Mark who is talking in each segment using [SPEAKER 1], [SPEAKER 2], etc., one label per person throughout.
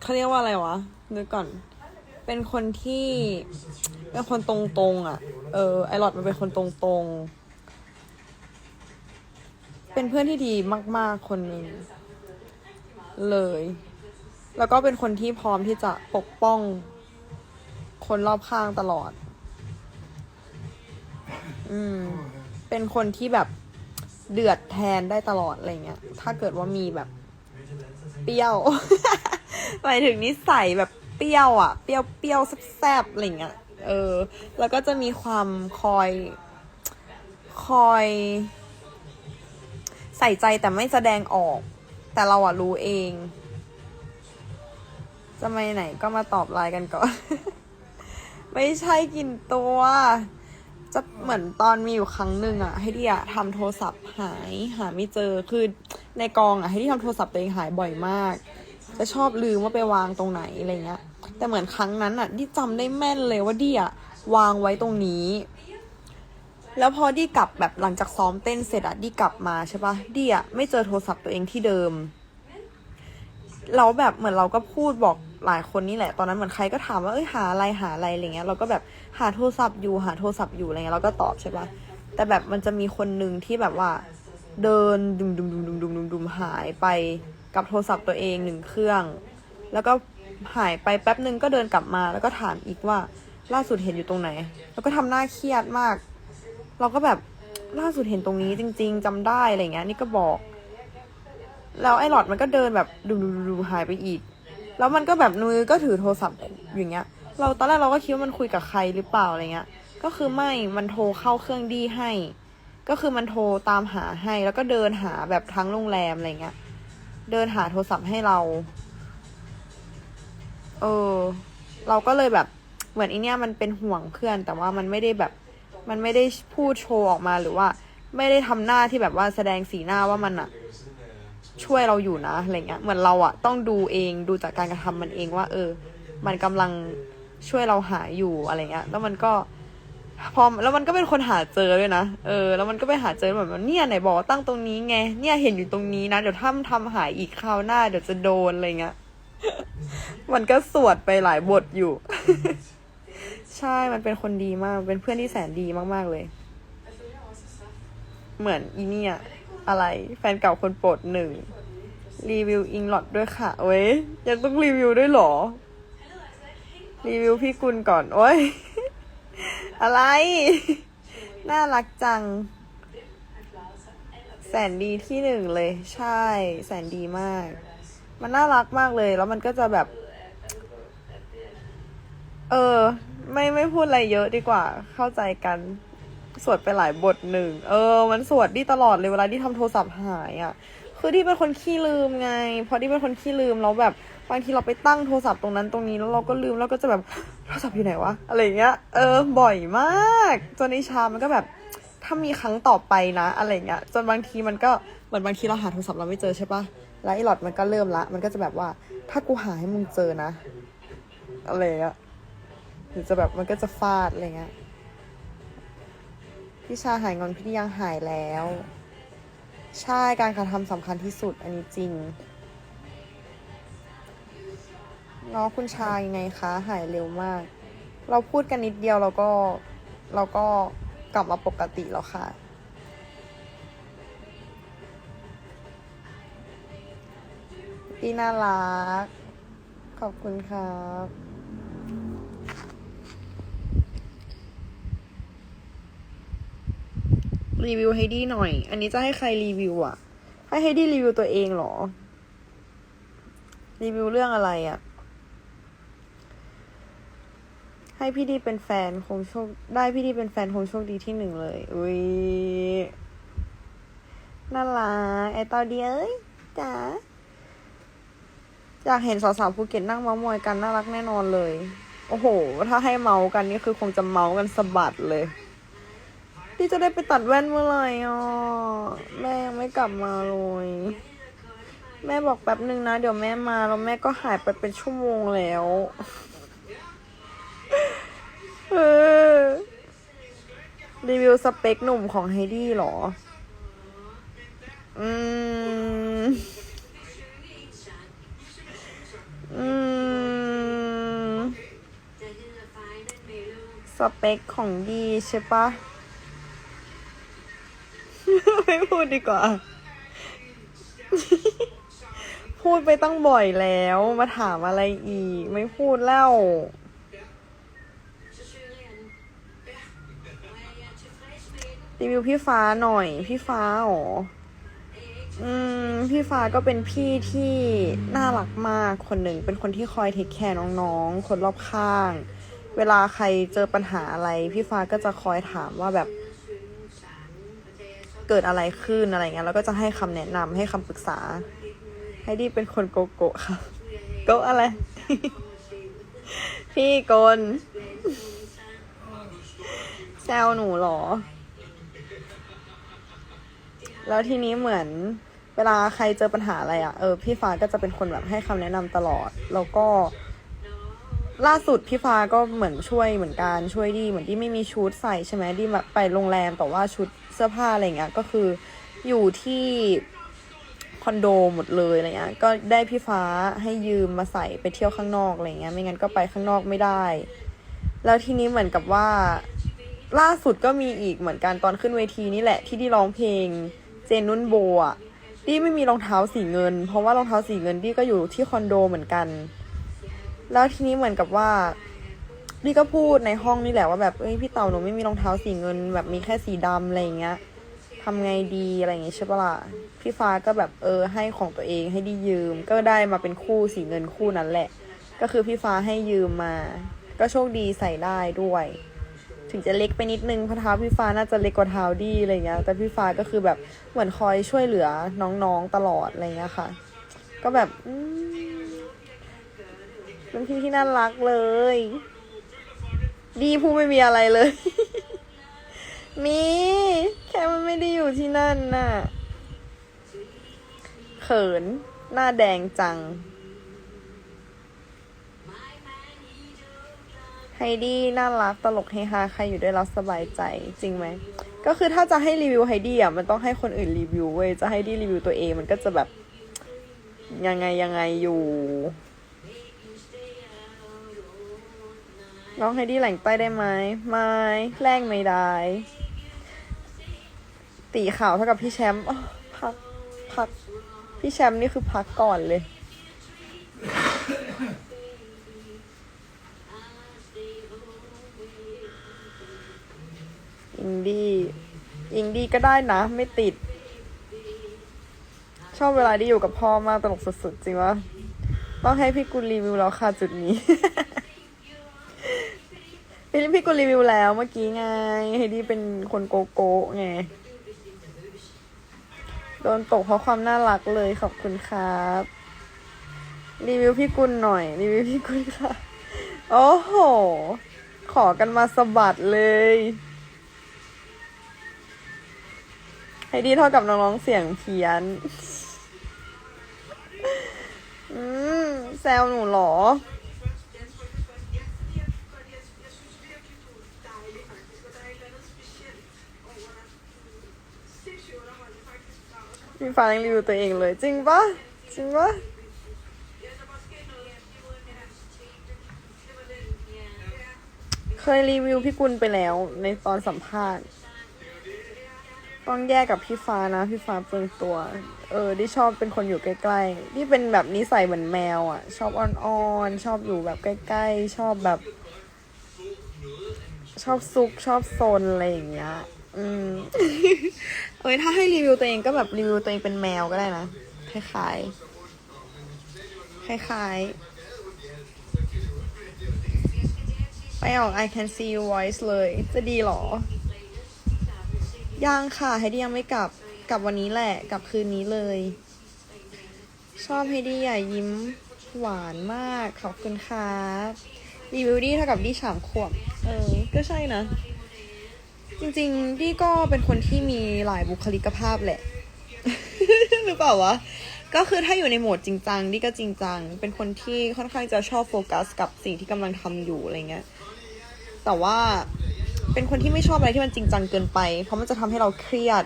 [SPEAKER 1] เขาเรียกว่าอะไรวะนึกก่อน เป็นคนที่เป็นคนตรงๆอะ เออไอหลอดมันเป็นคนตรงๆ เป็นเพื่อนที่ดีมาก ๆ คนหนึ่งเลย แล้วก็เป็นคนที่พร้อมที่จะปกป้อง คนรอบข้างตลอด อืม เป็นคนที่แบบ เดือดแทนได้ตลอดอะไรเงี้ย ถ้าเกิดว่ามีแบบ เปรี้ยวหมายถึงนิสัยแบบเปรี้ยวอะ เปรี้ยวเปรี้ยวแซ่บๆอะไรเงี้ย เออ แล้วก็จะมีความคอย คอย ใส่ใจแต่ไม่แสดงออก แต่เราอะรู้เอง จะไปไหนก็มาตอบไลน์กันก่อน ไม่ใช่กินตัว จะเหมือนตอนมีอยู่ครั้งหนึ่งอะให้ที่อะทำโทรศัพท์หายหาไม่เจอคือในกองอะให้ที่ทำโทรศัพท์ตัวเองหายบ่อยมาก จะชอบลืมว่าไปวางตรงไหนอะไรเงี้ย แต่เหมือนครั้งนั้นอะที่จำได้แม่นเลยว่าดีอะวางไว้ตรงนี้ แล้วพอดีกลับแบบหลังจากซ้อมเต้นเสร็จอะดีกลับมาใช่ปะดีอะไม่เจอโทรศัพท์ตัวเองที่เดิมเราแบบเหมือนเราก็พูดบอกหลายคนนี่แหละ ตอนนั้นเหมือนใครก็ถามว่าเอ้ยหาอะไรหาอะไรอะไรเงี้ยเราก็แบบ หาโทรศัพท์อยู่หาโทรศัพท์อยู่อะไรเงี้ยเราก็ตอบใช่ปะแต่แบบมันจะมีคนหนึ่งที่แบบว่า เดินดุมดุมดุมดุมดุมดุมดุมหายไปกับโทรศัพท์ตัวเองหนึ่งเครื่อง แล้วก็หายไปแป๊บหนึ่งก็เดินกลับมา แล้วก็ถามอีกว่าล่าสุดเห็นอยู่ตรงไหน แล้วก็ทำหน้าเครียดมาก เราก็แบบล่าสุดเห็นตรงนี้จริง ๆจำได้อะไรเงี้ย นี่ก็บอก แล้วไอ้หลอดมันก็เดินแบบดูดูดูหายไปอีก แล้วมันก็แบบมือก็ถือโทรศัพท์อย่างเงี้ย เราตอนแรกเราก็คิดว่ามันคุยกับใครหรือเปล่าอะไรเงี้ย ก็คือไม่ มันโทรเข้าเครื่องดีให้ ก็คือมันโทรตามหาให้ แล้วก็เดินหาแบบทั้งโรงแรมอะไรเงี้ย เดินหาโทรศัพท์ให้เรา เออ เราก็เลยแบบเหมือนไอเนี้ยมันเป็นห่วงเพื่อน แต่ว่ามันไม่ได้แบบ มันไม่ได้พูดโชว์ออกมาหรือว่า ไม่ได้ทำหน้าที่แบบว่าแสดงสีหน้าว่ามันอะช่วยเราอยู่นะอะไรเงี้ย เหมือนเราอะต้องดูเองดูจากการกระทำมันเองว่า เออ มันกำลัง ช่วยเราหาอยู่อะไรเงี้ย แล้วมันก็พอแล้วมันก็เป็นคนหาเจอด้วยนะ เออ แล้วมันก็ไปหาเจอแบบเนี่ยไหนบอกตั้งตรงนี้ไง เนี่ยเห็นอยู่ตรงนี้นะ เดี๋ยวถ้ามันทำหายอีกคราวหน้า เดี๋ยวจะโดนอะไรเงี้ย มันก็สวดไปหลายบทอยู่ ใช่ มันเป็นคนดีมาก เป็นเพื่อนที่แสนดีมากๆเลย เหมือนอีเนี่ย อะไร แฟนเก่าคนโปรดหนึ่ง รีวิวอิงหลอดด้วยค่ะโอ้ย ยังต้องรีวิวด้วยหรอ รีวิวพี่กุลก่อน โอ้ย อะไร น่ารักจัง แสนดีที่หนึ่งเลย ใช่ แสนดีมาก มันน่ารักมากเลย แล้วมันก็จะแบบ เออ ไม่ไม่พูดอะไรเยอะดีกว่า เข้าใจกัน สวดไปหลายบทหนึ่ง เออ มันสวดดีตลอดเลยเวลาที่ทำโทรศัพท์หายอะ่ะ คือที่เป็นคนขี้ลืมไง เพอที่เป็นคนขี้ลืมแล้วแบบ บางทีเราไปตั้งโทรศัพท์ตรงนั้นตรงนี้แล้วเราก็ลืมแล้วก็จะแบบโทรศัพท์อยู่ไหนวะอะไรเงี้ยเออบ่อยมากจนในชามันก็แบบถ้ามีครั้งต่อไปนะ อะไรเงี้ยจนบางทีมันก็เหมือนบางทีเราหาโทรศัพท์เราไม่เจอใช่ปะแล้วไอ้หลอดมันก็เริ่มละ มันก็จะแบบว่าถ้ากูหาให้มึงเจอนะ อะไรเงี้ยหรือจะแบบมันก็จะฟาดอะไรเงี้ยพี่ชาหายงอนพี่ยังหายแล้ว ใช่การกระทำสำคัญที่สุดอันนี้จริง น้องคุณชายังไงคะหายเร็วมาก เราพูดกันนิดเดียวเราก็เราก็กลับมาปกติแล้วค่ะ พี่น่ารัก ขอบคุณครับรีวิวให้ดีหน่อย อันนี้จะให้ใครรีวิวอะให้ให้ดีรีวิวตัวเองเหรอ รีวิวเรื่องอะไรอะ ให้พี่ดีเป็นแฟนคงโชค ได้พี่ดีเป็นแฟนคงโชคดีที่หนึ่งเลย อุ้ยน่ารักไอตอเดียเอ้ยจ๋าอยากเห็นสาวๆภูเก็ตนั่งเมาส์มอยกันน่ารักแน่นอนเลย โอ้โห ถ้าให้เมาส์กันนี่คือคงจะเมาส์กันสะบัดเลยพี่จะได้ไปตัดแว่นเมื่อไหร่อะแม่ยังไม่กลับมาเลยแม่บอกแป๊บนึงนะ เดี๋ยวแม่มาแล้วแม่ก็หายไปเป็นชั่วโมงแล้ว รีวิวสเปคหนุ่มของไฮดี้หรอ อืม อืม สเปคของดีใช่ปะ ไม่พูดดีกว่า พูดไปตั้งบ่อยแล้ว มาถามอะไรอีก ไม่พูดแล้ว รีวิวพี่ฟ้าหน่อย พี่ฟ้าเหรออืมพี่ฟ้าก็เป็นพี่ที่น่ารักมากคนหนึ่ง เป็นคนที่คอยเทคแคร์น้องๆ คนรอบข้าง เวลาใครเจอปัญหาอะไร พี่ฟ้าก็จะคอยถามว่าแบบ เกิดอะไรขึ้นอะไรเงี้ยแล้วก็จะให้คำแนะนำให้คำปรึกษา ให้ดีเป็นคนโกโก้ค่ะโกอะไร พี่กลแซวหนูหรอ แล้วทีนี้เหมือนเวลาใครเจอปัญหาอะไรอะ่ะ เออ พี่ฟ้าก็จะเป็นคนแบบให้คำแนะนำตลอด แล้วก็ ล่าสุดพี่ฟ้าก็เหมือนช่วยเหมือนกันช่วยดี เหมือนที่ไม่มีชุดใส่ใช่ไหมดีแบบไปโรงแรมแต่ว่าชุดเสื้อผ้าอะไรเงี้ย ก็คืออยู่ที่คอนโดหมดเลยอะไรเงี้ย ก็ได้พี่ฟ้าให้ยืมมาใส่ไปเที่ยวข้างนอกอะไรเงี้ย ไม่งั้นก็ไปข้างนอกไม่ได้ แล้วทีนี้เหมือนกับว่า ล่าสุดก็มีอีกเหมือนกันตอนขึ้นเวทีนี่แหละที่ดีร้องเพลง เจนนุ่นโบอะดีไม่มีรองเท้าสีเงิน เพราะว่ารองเท้าสีเงินดีก็อยู่ที่คอนโดเหมือนกัน แล้วทีนี้เหมือนกับว่าพี่ก็พูดในห้องนี่แหละว่าแบบเอ้ยพี่เต่าหนูไม่มีรองเท้าสีเงิน แบบมีแค่สีดำอะไรเงี้ยทำไงดีอะไรอย่างเงี้ยใช่ปะล่ะพี่ฟ้าก็แบบเออให้ของตัวเองให้ดียืม ก็ได้มาเป็นคู่สีเงินคู่นั้นแหละ ก็คือพี่ฟ้าให้ยืมมา ก็โชคดีใส่ได้ด้วย ถึงจะเล็กไปนิดนึงเพราะเท้าพี่ฟ้าน่าจะเล็กกว่าเท้าดีอะไรเงี้ย แต่พี่ฟ้าก็คือแบบเหมือนคอยช่วยเหลือน้องๆตลอดอะไรเงี้ยค่ะ ก็แบบเป็นพี่ที่น่ารักเลย ดีพูดไม่มีอะไรเลย มีแค่มันไม่ได้อยู่ที่นั่นน่ะ เขิน หน้าแดงจัง ไฮดี้น่ารักตลกเฮฮาใครอยู่ด้วยแล้วสบายใจจริงไหม ก็คือถ้าจะให้รีวิวไฮดี้อะมันต้องให้คนอื่นรีวิวเว้ยจะให้ดี้รีวิวตัวเองมันก็จะแบบยังไงยังไงอยู่น้องไฮดี้แหล่งใต้ได้ไหมไม่แรงไม่ได้ ตีข่าวเท่ากับพี่แชมป์พักพัก พี่แชมป์นี่คือพักก่อนเลย อิงดี้ อิงดี้ก็ได้นะ ไม่ติด ชอบเวลาที่อยู่กับพ่อมากตลกสุดๆ จริงวะต้องให้พี่กุลรีวิวแล้วค่ะจุดนี้ พี่พี่กุลรีวิวแล้วเมื่อกี้ไงไฮดี้เป็นคนโกโก้ไง โดนตกเพราะความน่ารักเลยขอบคุณครับ รีวิวพี่กุลหน่อย รีวิวพี่กุลค่ะ โอ้โห ขอกันมาสะบัดเลย ไฮดี้เท่ากับน้องๆเสียงเพี้ยน อืมแซวหนูหรอพี่ฟ้ายังรีวิวตัวเองเลย จริงปะจริงปะเคยรีวิวพี่กุลไปแล้วในตอนสัมภาษณ์ ต้องแยกกับพี่ฟ้านะพี่ฟ้าเปลืองตัว เออที่ชอบเป็นคนอยู่ใกล้ๆที่เป็นแบบนิสัยเหมือนแมวอะ ชอบอ้อนๆชอบอยู่แบบใกล้ๆ ชอบแบบ ชอบซุกชอบโซนอะไรอย่างเงี้ย อืมเอ้ยถ้าให้รีวิวตัวเองก็แบบรีวิวตัวเองเป็นแมวก็ได้นะคล้ายๆคล้ายๆไปออก I can see your voice เลย จะดีหรอ ยังค่ะไฮดี้ยังไม่กลับกลับวันนี้แหละกลับคืนนี้เลย ชอบไฮดี้อะยิ้มหวานมากขอบคุณครับรีวิวดี้เท่ากับดี้สามขวบเออ ก็ใช่นะ จริงๆดี้ก็เป็นคนที่มีหลายบุคลิกภาพแหละ หรือเปล่าวะก็คือถ้าอยู่ในโหมดจริงจังดี้ก็จริงจัง เป็นคนที่ค่อนข้างจะชอบโฟกัสกับสิ่งที่กำลังทำอยู่อะไรเงี้ย แต่ว่า เป็นคนที่ไม่ชอบอะไรที่มันจริงจังเกินไป เพราะมันจะทำให้เราเครียด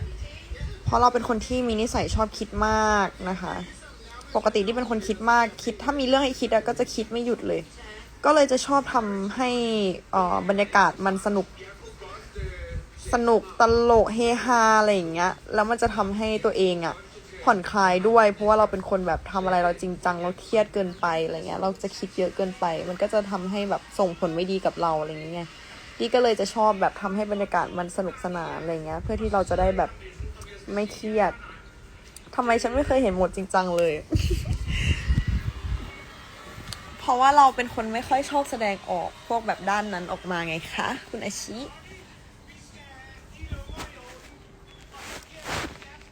[SPEAKER 1] เพราะเราเป็นคนที่มีนิสัยชอบคิดมากนะคะ ปกติที่เป็นคนคิดมากคิด ถ้ามีเรื่องให้คิดก็จะคิดไม่หยุดเลย ก็เลยจะชอบทำให้อ่อบรรยากาศมันสนุก สนุกตลกเฮฮาอะไรอย่างเงี้ยแล้วมันจะทำให้ตัวเองอะผ่อนคลายด้วย เพราะว่าเราเป็นคนแบบทำอะไรเราจริงจังเราเครียดเกินไปอะไรเงี้ย เราจะคิดเยอะเกินไป มันก็จะทำให้แบบส่งผลไม่ดีกับเราอะไรอย่างเงี้ย ดีก็เลยจะชอบแบบทำให้บรรยากาศมันสนุกสนานอะไรเงี้ย เพื่อที่เราจะได้แบบไม่เครียดทำไมฉันไม่เคยเห็นหมดจริงจังเลย เพราะว่าเราเป็นคนไม่ค่อยชอบแสดงออกพวกแบบด้านนั้นออกมาไงคะ คุณอาชิ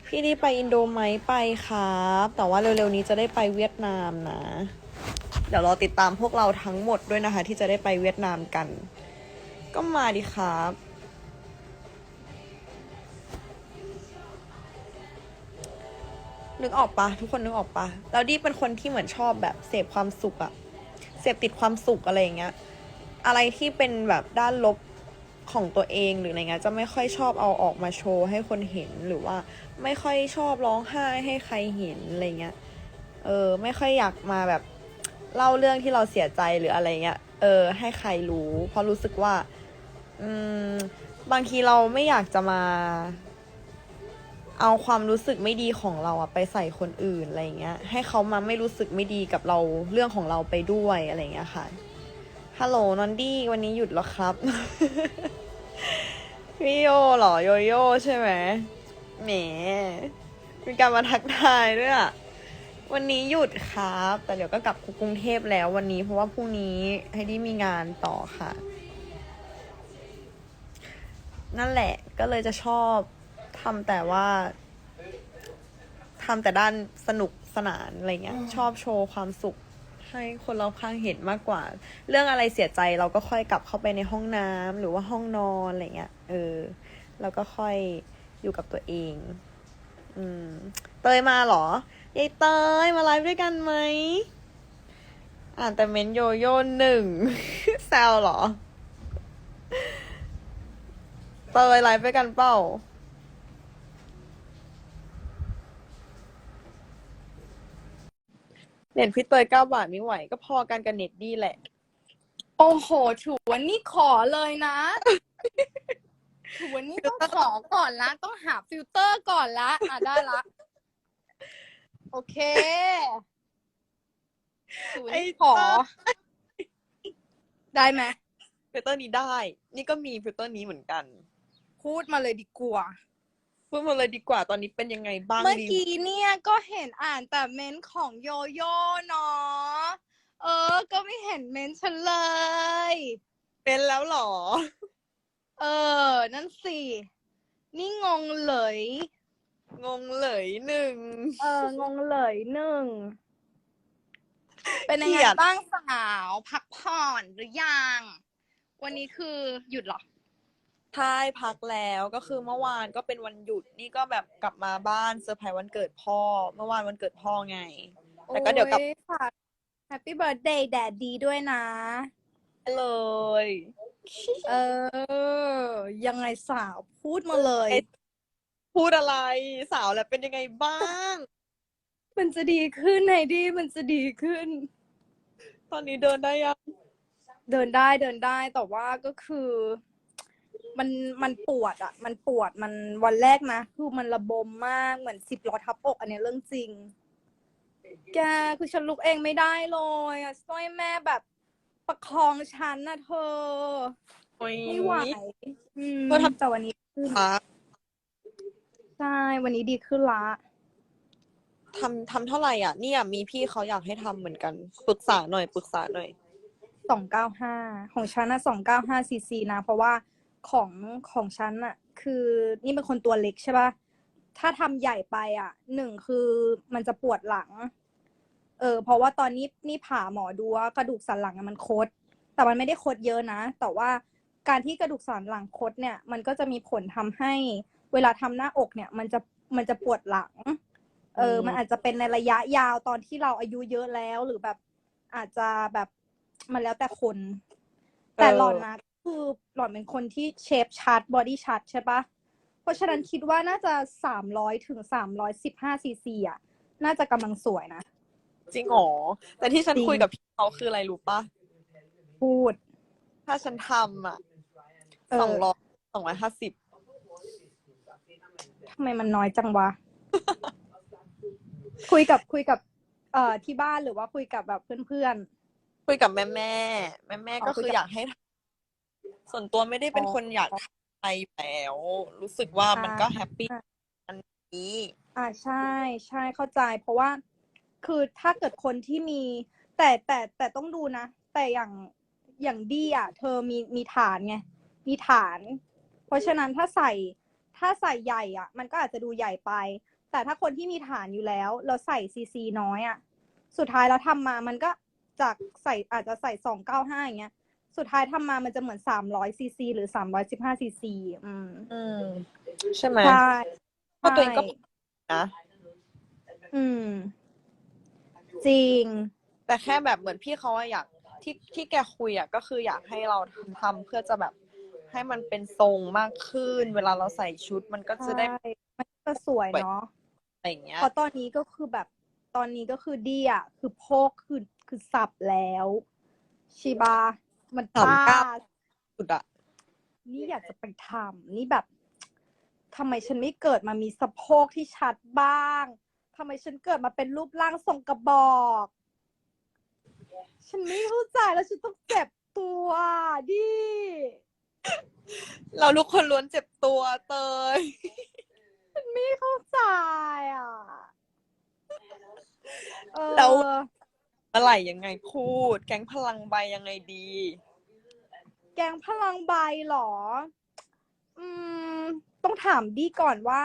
[SPEAKER 1] พี่ดีไปอินโดไหมไปครับ แต่ว่าเร็วๆนี้จะได้ไปเวียดนามนะ เดี๋ยวรอติดตามพวกเราทั้งหมดด้วยนะคะ ที่จะได้ไปเวียดนามกัน ก็มาดิครับ นึกออกปะทุกคนนึกออกปะแล้วดีเป็นคนที่เหมือนชอบแบบเสพความสุขอะเสพติดความสุขอะไรอย่างเงี้ย อะไรที่เป็นแบบด้านลบของตัวเองหรืออะไรเงี้ยจะไม่ค่อยชอบเอาออกมาโชว์ให้คนเห็นหรือว่า ไม่ค่อยชอบร้องไห้ให้ใครเห็นอะไรเงี้ย เออ ไม่ค่อยอยากมาแบบเล่าเรื่องที่เราเสียใจหรืออะไรเงี้ย เออ ให้ใครรู้ เพราะรู้สึกว่า อืมบางทีเราไม่อยากจะมา เอาความรู้สึกไม่ดีของเราอะไปใส่คนอื่นอะไรเงี้ย ให้เขามาไม่รู้สึกไม่ดีกับเราเรื่องของเราไปด้วยอะไรเงี้ยค่ะฮัลโหลนอนดี้วันนี้หยุดแล้วครับพี่โยเหรอโยโย่ใช่ไหมแหมมีการมาทักทายด้วยอะวันนี้หยุดครับ แต่เดี๋ยวก็กลับกรุงเทพแล้ววันนี้เพราะว่าพรุ่งนี้ให้ดีมีงานต่อค่ะ นั่นแหละก็เลยจะชอบทำแต่ว่าทำแต่ด้านสนุกสนานอะไรเงี้ย ชอบโชว์ความสุขให้คนรอบข้างเห็นมากกว่า เรื่องอะไรเสียใจเราก็ค่อยกลับเข้าไปในห้องน้ำหรือว่าห้องนอนอะไรเงี้ยเออแล้วก็ค่อยอยู่กับตัวเอง อืม เตยมาเหรอยายเตยมาไลฟ์ด้วยกันไหมอ่านแต่เมนโยโย่หนึ่งแซวเหรอ เตยไลฟ์ด้วยกันเปล่า เน็ตพี่เตยเก้าบาทไม่ไหว ก็พอกันกับเน็ตดีแหละ
[SPEAKER 2] โอ้โหถือว่านี่ขอเลยนะถือว่านี่ต้องขอก่อนละ ต้องหาฟิลเตอร์ก่อนละอะได้ละ โอเคถือว่านี่ขอ ได้ไหม
[SPEAKER 1] ฟิลเตอร์นี้ได้ นี่ก็มีฟิลเตอร์นี้เหมือนกัน
[SPEAKER 2] พูดมาเลยดีกว่า
[SPEAKER 1] พูดมาเลยดีกว่าตอนนี้เป็นยังไงบ้าง
[SPEAKER 2] เมื่อ
[SPEAKER 1] ดี
[SPEAKER 2] กี้เนี่ยก็เห็นอ่านแต่เม้นต์ของโยโย่เนาะเออ ก็ไม่เห็นเม้นต์ฉันเลย
[SPEAKER 1] เป็นแล้วเหรอ
[SPEAKER 2] เออ นั่นสิ นี่งงเลย
[SPEAKER 1] งงเลยหนึ่ง
[SPEAKER 2] เออ งงเลยหนึ่ง เป็นยัง
[SPEAKER 1] เครี
[SPEAKER 2] ไง
[SPEAKER 1] ยด
[SPEAKER 2] บ้างสาว พักผ่อนหรือยัง วันนี้คือหยุดเหรอ
[SPEAKER 1] ใช่พักแล้วก็คือเมื่อวานก็เป็นวันหยุดนี่ก็แบบกลับมาบ้านเซอร์ไพรส์วันเกิดพ่อ เมื่อวานวันเกิดพ่อไงแล้วก็เดี๋ยวกลับ
[SPEAKER 2] โอ้ฝากแฮปปี้เบิร์ดเดย์แดดดีด้วยนะ
[SPEAKER 1] เลย
[SPEAKER 2] เออ ยังไงสาวพูดมาเลย
[SPEAKER 1] พูดอะไรสาวแล้วเป็นยังไงบ้าง
[SPEAKER 2] มันจะดีขึ้นไหนดีมันจะดีขึ้น
[SPEAKER 1] ตอนนี้เดินได้ยัง
[SPEAKER 2] เดินได้เดินได้แต่ว่าก็คือ มันมันปวดอะ มันปวดมันวันแรกนะคือมันระบมมากเหมือนสิบล้อทับอก อันเนี้ยเรื่องจริง แกคือฉันลุกเองไม่ได้เลยอะสร้อยแม่แบบประคองฉันนะเธอ
[SPEAKER 1] โอ้ย
[SPEAKER 2] ไม่ไหวอืม
[SPEAKER 1] ก็ทำ
[SPEAKER 2] แต่วันนี้ขึ้น
[SPEAKER 1] พัก
[SPEAKER 2] ใช่วันนี้ดีขึ้นละ
[SPEAKER 1] ทำทำเท่าไหร่อะ เนี่ยมีพี่เขาอยากให้ทำเหมือนกัน ปรึกษาหน่อยปรึกษาหน่อย
[SPEAKER 2] สองเก้าห้าของฉันนะสองเก้าห้าซีซีนะ เพราะว่า ของของฉันอะคือนี่เป็นคนตัวเล็กใช่ปะถ้าทำใหญ่ไปอะหนึ่งคือมันจะปวดหลัง เออ เพราะว่าตอนนี้นี่ผ่าหมอดูว่ากระดูกสันหลังอะมันคด แต่มันไม่ได้คดเยอะนะ แต่ว่าการที่กระดูกสันหลังคดเนี่ย มันก็จะมีผลทำให้เวลาทำหน้าอกเนี่ย มันจะมันจะปวดหลัง เออ
[SPEAKER 1] อืม
[SPEAKER 2] มันอาจจะเป็นในระยะยาวตอนที่เราอายุเยอะแล้วหรือแบบอาจจะแบบมันแล้วแต่คน แต่หล่อนนะ คือหล่อนเป็นคนที่เชฟชัดบอดี้ชัดใช่ปะเพราะฉะนั้นคิดว่าน่าจะสามร้อยถึงสามร้อยสิบห้าซีซีอะ น่าจะกำลังสวยนะ
[SPEAKER 1] จริงเหรอแต่ที่ฉัน
[SPEAKER 2] จริง
[SPEAKER 1] คุยกับพี่เขาคืออะไรรู้ปะ
[SPEAKER 2] พูด
[SPEAKER 1] ถ้าฉันทำอะ
[SPEAKER 2] เออ
[SPEAKER 1] สองร้อยสองร้อยห้าสิบ
[SPEAKER 2] ทำไมมันน้อยจังวะ คุยกับคุยกับ เอ่อที่บ้านหรือว่าคุยกับแบบเพื่อน
[SPEAKER 1] คุยกับแม่แม่แม่แม่
[SPEAKER 2] อ๋อ
[SPEAKER 1] ก็
[SPEAKER 2] คุ
[SPEAKER 1] คื
[SPEAKER 2] ย
[SPEAKER 1] อ
[SPEAKER 2] กับ
[SPEAKER 1] อยากให้ทำ ส่วนตัวไม่ได้เป็น
[SPEAKER 2] อ๋อ
[SPEAKER 1] คนอยากทำอะไรอยู่แล้ว รู้สึกว่ามันก็แฮปปี้
[SPEAKER 2] อ่า
[SPEAKER 1] อันนี้
[SPEAKER 2] ๆอ่าใช่ใช่เข้าใจ เพราะว่า คือถ้าเกิดคนที่มี แต่แต่แต่ต้องดูนะ แต่อย่างอย่างดีอะ เธอมีมีฐานไงมีฐาน เพราะฉะนั้นถ้าใส่ถ้าใส่ใหญ่อะ มันก็อาจจะดูใหญ่ไป แต่ถ้าคนที่มีฐานอยู่แล้วเราใส่ซีซีน้อยอะ สุดท้ายเราทำมามันก็จากใส่อาจจะใส่สองเก้าห้าอย่างเงี้ย สุดท้ายทำมามันจะเหมือนสามร้อยซีซีหรือสามร้อยสิบห้าซีซีอืม
[SPEAKER 1] อืม ใช่ไหม
[SPEAKER 2] ใช่
[SPEAKER 1] เพราะตัวเองก็
[SPEAKER 2] ใช่
[SPEAKER 1] นะ
[SPEAKER 2] อืม จริง
[SPEAKER 1] แต่แค่แบบเหมือนพี่เขาอะอยากที่ที่แกคุยอะก็คืออยากให้เราทำเพื่อจะแบบให้มันเป็นทรงมากขึ้น เวลาเราใส่ชุดมันก็จะได้
[SPEAKER 2] ใช่มันก็สวยเนาะ
[SPEAKER 1] อะไรอย่างเงี้ย
[SPEAKER 2] เพราะตอนนี้ก็คือแบบตอนนี้ก็คือดีอะ คือโพกคือคือสับแล้ว ชิบา มัน
[SPEAKER 1] สาม
[SPEAKER 2] ป้า
[SPEAKER 1] เก้าสุดอะ
[SPEAKER 2] นี่อยากจะไปทำนี่แบบทำไมฉันไม่เกิดมามีสะโพกที่ชัดบ้างทำไมฉันเกิดมาเป็นรูปร่างทรงกระบอก ฉันไม่เข้าใจแล้วฉันต้องเจ็บตัวดิ
[SPEAKER 1] เราทุกคนล้วนเจ็บตัวเตย
[SPEAKER 2] ฉันไม่เข้าใจอะ เออ
[SPEAKER 1] แล้วเมื่อไหร่ยังไงพูด แก๊งพลังใบยังไงดี
[SPEAKER 2] แกงพลังใบเหรอ อืม ต้องถามดีก่อนว่า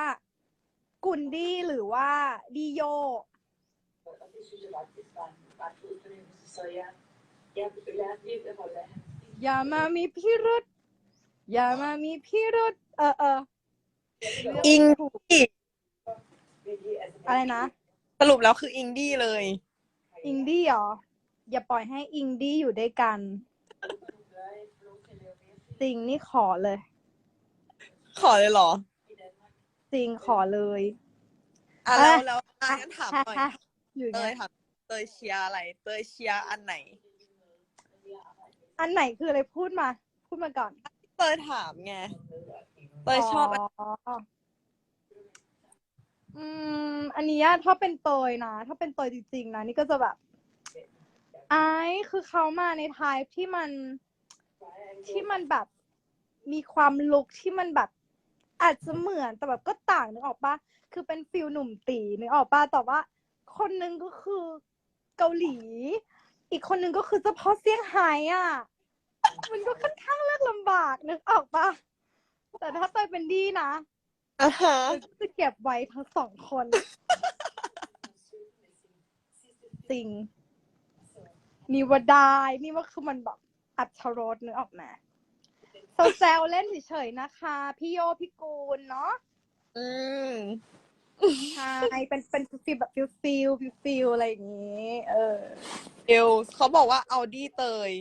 [SPEAKER 2] กุนดีหรือว่าดีโย อย่ามามีพิรุษอย่ามามีพิรุษเออเออ
[SPEAKER 1] อิง
[SPEAKER 2] ถูก
[SPEAKER 1] ดี้
[SPEAKER 2] อะไรนะ
[SPEAKER 1] สรุปแล้วคืออิงดี้เลย
[SPEAKER 2] อิงดี้เหรอ อย่าปล่อยให้อิงดี้อยู่ด้วยกัน จริงนี่ขอเลย
[SPEAKER 1] ขอเลยเหรอ
[SPEAKER 2] จริงขอเลย
[SPEAKER 1] อะแล้วแล้วอะงั้นถามหน่อย
[SPEAKER 2] อยู่
[SPEAKER 1] เต
[SPEAKER 2] เนี่ย
[SPEAKER 1] ยถามเตยเชียร์อะไร เตยเชียร์อันไหน
[SPEAKER 2] อันไหนคืออะไรพูดมา พูดมาก่อน
[SPEAKER 1] เตยถามไง เตยชอบ อัน
[SPEAKER 2] อืม อันเนี้ยถ้าเป็นเตยนะ ถ้าเป็นเตยจริงๆนะนี่ก็จะแบบไอ้คือเขามาในไทป์ที่มันที่มันแบบมีความลุกที่มันแบบ อาจจะเหมือนแต่แบบก็ต่างนึกออกปะคือเป็นฟิลหนุ่มตีนึกออกปะแต่ว่า คนหนึงก็คือเกาหลี อีกคนหนึงก็คือเฉพาะเซี่ยงไฮ้อะ มันก็ค่อนข้างเลือกลำบากนึกออกปะแต่ถ้าเตยเป็นดีนะ
[SPEAKER 1] อะฮะ
[SPEAKER 2] จะเก็บไว้ทั้งสองคน จริง นี่ว่าได้นี่ว่าคือมันแบบอัดรสนึกออกมาแซวๆเล่นเฉยๆนะคะ พี่โยพี่กูลเนาะ
[SPEAKER 1] อืม
[SPEAKER 2] ใช่เป็นเป็นฟิลแบบฟิลฟิลฟิลฟิลอะไรอย่างงี้ เออ
[SPEAKER 1] เอลเขาบอกว่าเอาดี้เตย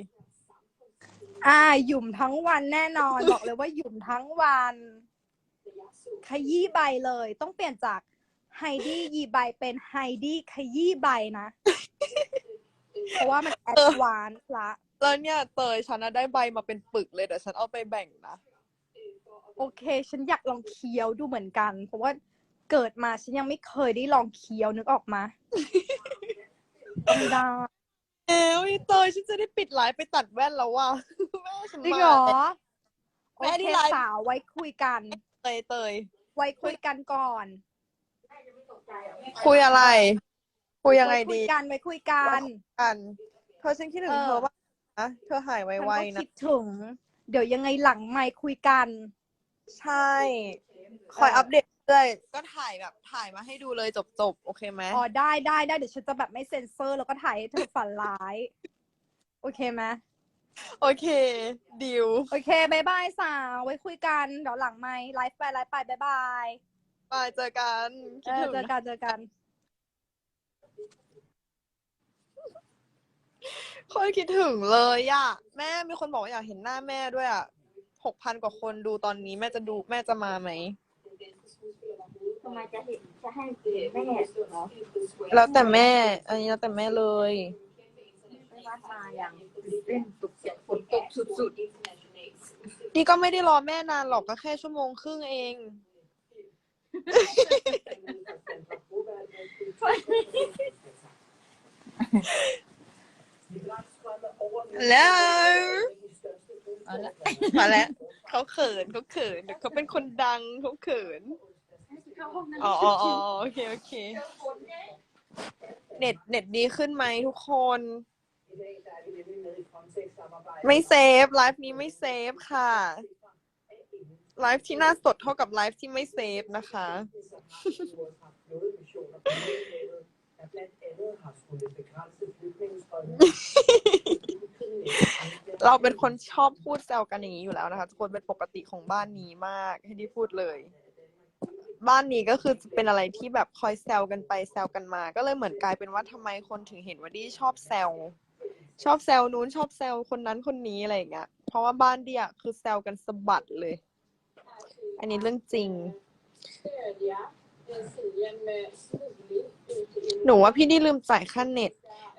[SPEAKER 2] อ่าหยุ่มทั้งวันแน่นอน บอกเลยว่าหยุ่มทั้งวัน ขยี้ใบเลย ต้องเปลี่ยนจากไฮดี้ยีใบเป็นไฮดี้ขยี้ใบนะ เพราะว่ามันแอดวานซ์ละ
[SPEAKER 1] แล้วเนี่ยเตยฉันน่ะได้ใบมาเป็นปึกเลยแต่ฉันเอาไปแบ่งนะ
[SPEAKER 2] โอเค ฉันอยากลองเคี้ยวดูเหมือนกัน เพราะว่าเกิดมาฉันยังไม่เคยได้ลองเคี้ยวนึกออกมาไม่ได้
[SPEAKER 1] เอลอีเตยฉันจะได้ปิดไลฟ์ไปตัดแว่นแล้วว่ะแม่ฉัน
[SPEAKER 2] จริง
[SPEAKER 1] มา
[SPEAKER 2] เหรอ
[SPEAKER 1] แม่
[SPEAKER 2] โอ
[SPEAKER 1] ที่
[SPEAKER 2] เค
[SPEAKER 1] ไลฟ์
[SPEAKER 2] สาวไว้คุยกัน
[SPEAKER 1] เตยเตย
[SPEAKER 2] ไว้คุยกันก่อน
[SPEAKER 1] คุยอะไร คุยยังไง
[SPEAKER 2] ไว้คุ
[SPEAKER 1] ดี
[SPEAKER 2] ยกันไว้คุยกัน
[SPEAKER 1] กัน เธอฉันคิดถึง
[SPEAKER 2] เออ
[SPEAKER 1] เธอว่านะเธอหาย
[SPEAKER 2] ฉัน
[SPEAKER 1] ไว
[SPEAKER 2] ก็
[SPEAKER 1] ๆนะ
[SPEAKER 2] คิดถึง เดี๋ยวยังไงหลังไม่คุยกัน
[SPEAKER 1] ใช่ คอย
[SPEAKER 2] เอออั
[SPEAKER 1] อัปเดตเรื่อยก็ถ่ายแบบถ่ายมาให้ดูเลยจบๆโอเคไหม
[SPEAKER 2] อ๋อได้ได้ได้เดี๋ยวฉันจะแบบไม่เซ็นเซอร์ แล้วก็ถ่ายให้เธอฝันร้าย โอเคไหม
[SPEAKER 1] โอเค ดิว
[SPEAKER 2] โอเคบายบายสาว ไว้คุยกัน เดี๋ยวหลังไม่ไลฟ์ไปไลฟ์ไปบายบาย
[SPEAKER 1] บายเจอกัน
[SPEAKER 2] เอ
[SPEAKER 1] คิด
[SPEAKER 2] อ
[SPEAKER 1] ถึง
[SPEAKER 2] เจอกันเจอกัน
[SPEAKER 1] คนคิดถึงเลยอะแม่มีคนบอกว่าอยากเห็นหน้าแม่ด้วยอะหกพันกว่าคนดูตอนนี้แม่จะดูแม่จะมาไหม
[SPEAKER 3] ทำไมจะเห็นจะให้เห็นแม่เหรอ
[SPEAKER 1] แล้วแต่แม่ อันนี้แล้วแต่แม่เลย
[SPEAKER 3] ไม่บ้านมาอย่างตื่นเต้นตกใจฝนตกสุด
[SPEAKER 1] นี่ก็ไม่ได้รอแม่นานหรอกก็แค่ชั่วโมงครึ่งเอง แล้ว
[SPEAKER 3] ๆเอาละ
[SPEAKER 1] มาแล้วเขาเขินเขาเขินเดี๋ยวเขาเป็นคนดังเขาเขินอ๋ออ๋ออ๋อโอเคโอเค เน็ตเน็ตดีขึ้นไหมทุกคน ไม่เซฟไลฟ์นี้ไม่เซฟค่ะไลฟ์ที่น่าสดเท่ากับไลฟ์ที่ไม่เซฟนะคะ เราเป็นคนชอบพูดแซวกันอย่างนี้อยู่แล้วนะคะทุกคนเป็นปกติของบ้านนี้มาก ให้ที่พูดเลย บ้านนี้ก็คือเป็นอะไรที่แบบคอยแซวกันไปแซวกันมา ก็เลยเหมือนกลายเป็นว่าทำไมคนถึงเห็นว่าดีชอบแซว ชอบแซวนู้นชอบแซวคนนั้นคนนี้อะไรอย่างเงี้ย เพราะว่าบ้านเดียคือแซวกันสะบัดเลย อันนี้เรื่องจริง หนูว่าพี่ดีลืมจ่ายค่าเน็ต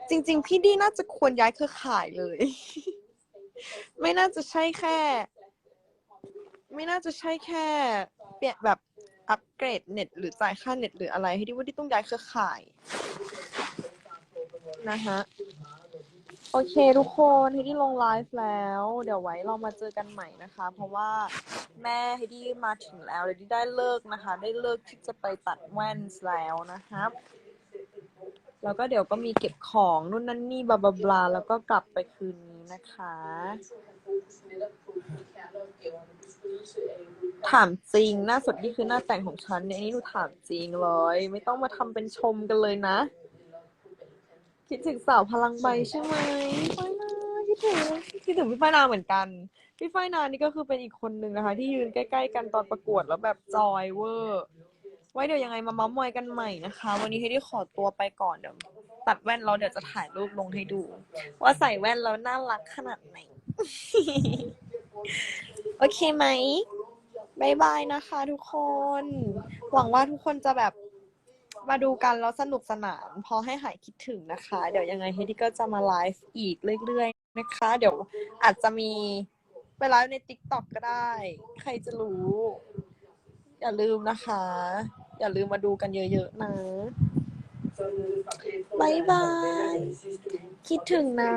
[SPEAKER 1] จริง ๆ พี่ดีน่าจะควรย้ายเครือข่ายเลย ไม่น่าจะใช่แค่ ไม่น่าจะใช่แค่ เปลี่ยนแบบอัปเกรดเน็ต หรือจ่ายค่าเน็ตหรืออะไรให้ดีว่าดีต้องย้ายเครือข่าย นะฮะ โอเคทุกคนให้ดีลงไลฟ์แล้ว เดี๋ยวไว้เรามาเจอกันใหม่นะคะ เพราะว่าแม่ให้ดีมาถึงแล้วเดี๋ยวได้เลิกนะคะ ได้เลิกที่จะไปตัดแว่นแล้วนะครับแล้วก็เดี๋ยวก็มีเก็บของนู่นนั่นนี่บลาบลาบลาแล้วก็กลับไปคืนนี้นะคะ ถามจริงหน้าสดนี่คือหน้าแต่งของฉันเนี่ยอันนี้หนูถามจริงเลย ไม่ต้องมาทำเป็นชมกันเลยนะ คิดถึงสาวพลังใบใช่ไหมพี่ฝ้ายนาคิดถึงคิดถึงพี่ฝ้ายนาเหมือนกัน พี่ฝ้ายนานี่ก็คือเป็นอีกคนนึงนะคะ ที่ยืนใกล้ ๆ กันตอนประกวดแล้วแบบจอยเวอร์ ไว้เดี๋ยวยังไงมาเม้ามอยกันใหม่นะคะ วันนี้ให้ได้ขอตัวไปก่อนเดี๋ยวตัดแว่นแล้วเดี๋ยวจะถ่ายรูปลงให้ดู ว่าใส่แว่นแล้วน่ารักขนาดไหน โอเคไหมบายบายนะคะทุกคน หวังว่าทุกคนจะแบบ มาดูกันแล้วสนุกสนาน พอให้หายคิดถึงนะคะ เดี๋ยวยังไงเฮดี้ก็จะมาไลฟ์อีกเรื่อยๆนะคะ เดี๋ยวอาจจะมีไปไลฟ์ใน t ิ k t o k ก็ได้ ใครจะรู้ อย่าลืมนะคะ อย่าลืมมาดูกันเยอะๆนะ
[SPEAKER 4] บายบาย
[SPEAKER 1] คิดถึงนะ